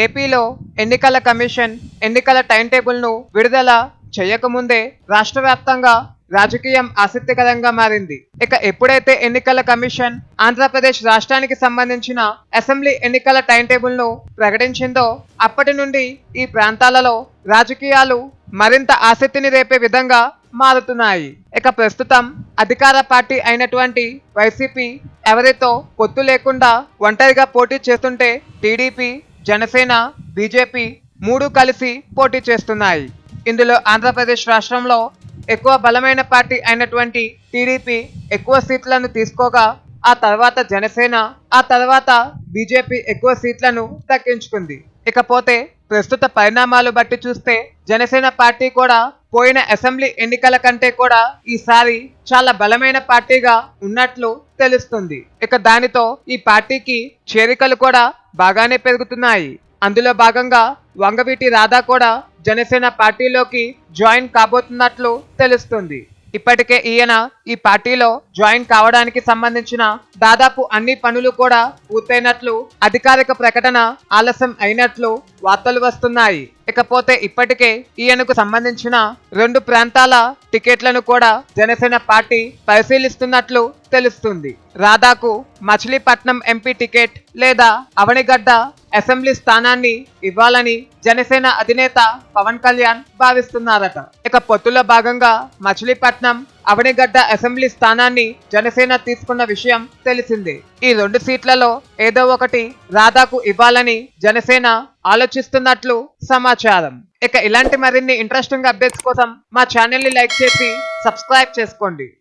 ఏపీలో ఎన్నికల కమిషన్ ఎన్నికల టైం టేబుల్ను విడుదల చేయకముందే రాష్ట్ర వ్యాప్తంగా రాజకీయం ఆసక్తికరంగా మారింది. ఇక ఎప్పుడైతే ఎన్నికల కమిషన్ ఆంధ్రప్రదేశ్ రాష్ట్రానికి సంబంధించిన అసెంబ్లీ ఎన్నికల టైం టేబుల్ను ప్రకటించిందో అప్పటి నుండి ఈ ప్రాంతాలలో రాజకీయాలు మరింత ఆసక్తిని రేపే విధంగా మారుతున్నాయి. ఇక ప్రస్తుతం అధికార పార్టీ అయినటువంటి వైసీపీ ఎవరితో పొత్తు లేకుండా ఒంటరిగా పోటీ చేస్తుంటే టీడీపీ జనసేన బీజేపీ మూడు కలిసి పోటీ చేస్తున్నాయి. ఇందులో ఆంధ్రప్రదేశ్ రాష్ట్రంలో ఎక్కువ బలమైన పార్టీ అయినటువంటి టీడీపీ ఎక్కువ సీట్లను తీసుకోగా ఆ తర్వాత జనసేన ఆ తర్వాత బీజేపీ ఎక్కువ సీట్లను దక్కించుకుంది ఇకపోతే ప్రస్తుత పరిణామాలు బట్టి చూస్తే జనసేన పార్టీ కూడా పోయిన అసెంబ్లీ ఎన్నికల కంటే కూడా ఈసారి చాలా బలమైన పార్టీగా ఉన్నట్లు తెలుస్తుంది. ఇక దానితో ఈ పార్టీకి చేరికలు కూడా బాగానే పెరుగుతున్నాయి. అందులో భాగంగా వంగవీటి రాధా కూడా జనసేన పార్టీలోకి జాయిన్ కాబోతున్నట్లు తెలుస్తుంది. ఇప్పటికే ఈయన ఈ పార్టీలో జాయిన్ కావడానికి సంబంధించిన దాదాపు అన్ని పనులు కూడా పూర్తయినట్లు అధికారిక ప్రకటన ఆలస్యం అయినట్లు వార్తలు వస్తున్నాయి. ఇకపోతే ఇప్పటికే ఈయనకు సంబంధించిన రెండు ప్రాంతాల టికెట్లను కూడా జనసేన పార్టీ పరిశీలిస్తున్నట్లు తెలుస్తుంది. రాధాకు మచిలీపట్నం ఎంపీ టికెట్ లేదా అవనిగడ్డ అసెంబ్లీ స్థానాన్ని ఇవ్వాలని జనసేన అధినేత పవన్ కళ్యాణ్ భావిస్తున్నారట. ఇక పొత్తులో భాగంగా మచిలీపట్నం అవనిగడ్డ అసెంబ్లీ స్థానాన్ని జనసేన తీసుకున్న విషయం తెలిసిందే. ఈ రెండు సీట్లలో ఏదో ఒకటి రాధాకు ఇవ్వాలని జనసేన ఆలోచిస్తున్నట్లు సమాచారం. ఇక ఇలాంటి మరిన్ని ఇంట్రెస్టింగ్ అప్డేట్స్ కోసం మా ఛానల్ని లైక్ చేసి సబ్స్క్రైబ్ చేసుకోండి.